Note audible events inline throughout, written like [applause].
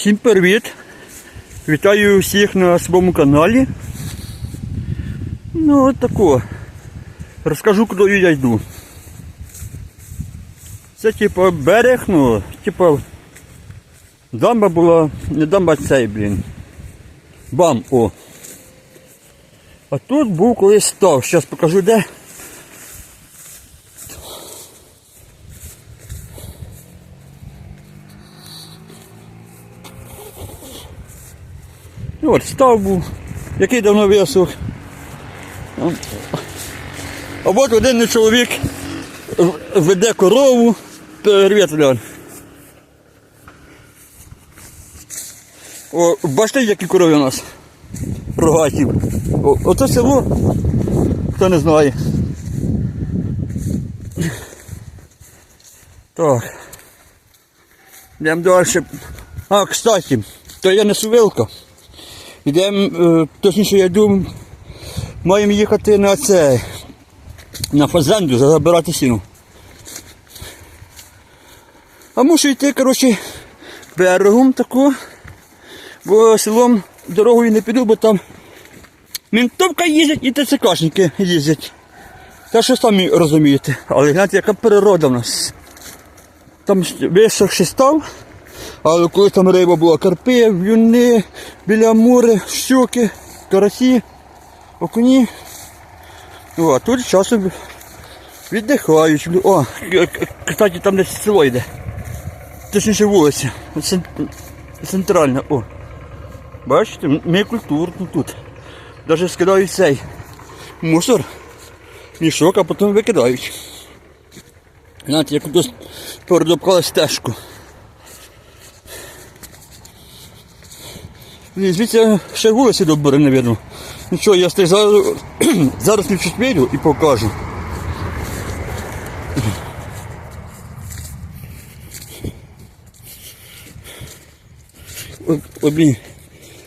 Всім привіт! Вітаю всіх на своєму каналі. Ну от тако. Розкажу, куди я йду. Це типа берег, ну, типа дамба була, не дамба цей, блін. Бам, о. А тут був колись став. Зараз покажу де. І от став був, який давно висох. А от один чоловік веде корову. Привіт, Леон. О, бачите, які корови у нас? Рогаті. О, ото село, хто не знає. Так. Йдемо далі. А, кстати, то я несу вилка. Йдемо, е, точніше я йду, маємо їхати на це, на фазенду, забирати сіну. А мушу йти, коротше, берегом тако, бо селом дорогою не піду, бо там ментовка їздять і ТЦКшники їздять. Та що самі розумієте, але гляньте, яка природа в нас. Там висохший став, але коли там риба була, карпи, в'юни, біля мури, щуки, карасі, окуні. О, а тут часом віддихають. О, к- кстати, там десь село йде. Точніше вулиця. Центральна. О. Бачите, ми культурно тут. Даже скидають цей мусор, мішок, а потім викидають. Знаєте, як тут передопкали стежку. Звідси ще вулиці добре, навірно. Нічого, я стих зараз, [clears throat] зараз не вірю і покажу. Ой,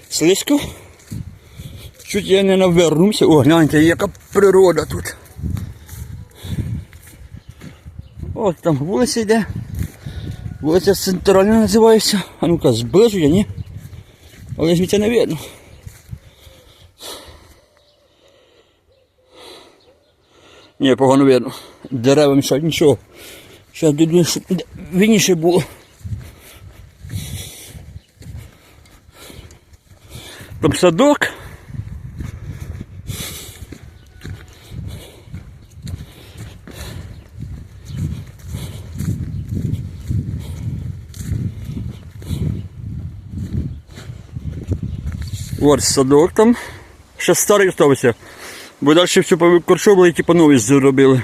слизько. Чуть я не навернувся. О, гляньте, яка природа тут. От там вулиця йде. Вулиця центральна називається. А ну-ка, зближу я, ні? Але звідси не видно. Ні, погано видно. Дерева мішають, нічого. Зараз дійду, щоб вільніше було. Там садок. От садок там. Ще старий стався. Бо далі все повикорчовували і типу нові зробили.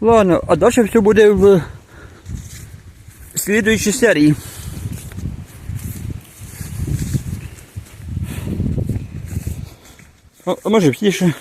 Ладно, а далі все буде в слідуючій серії. А, може тише.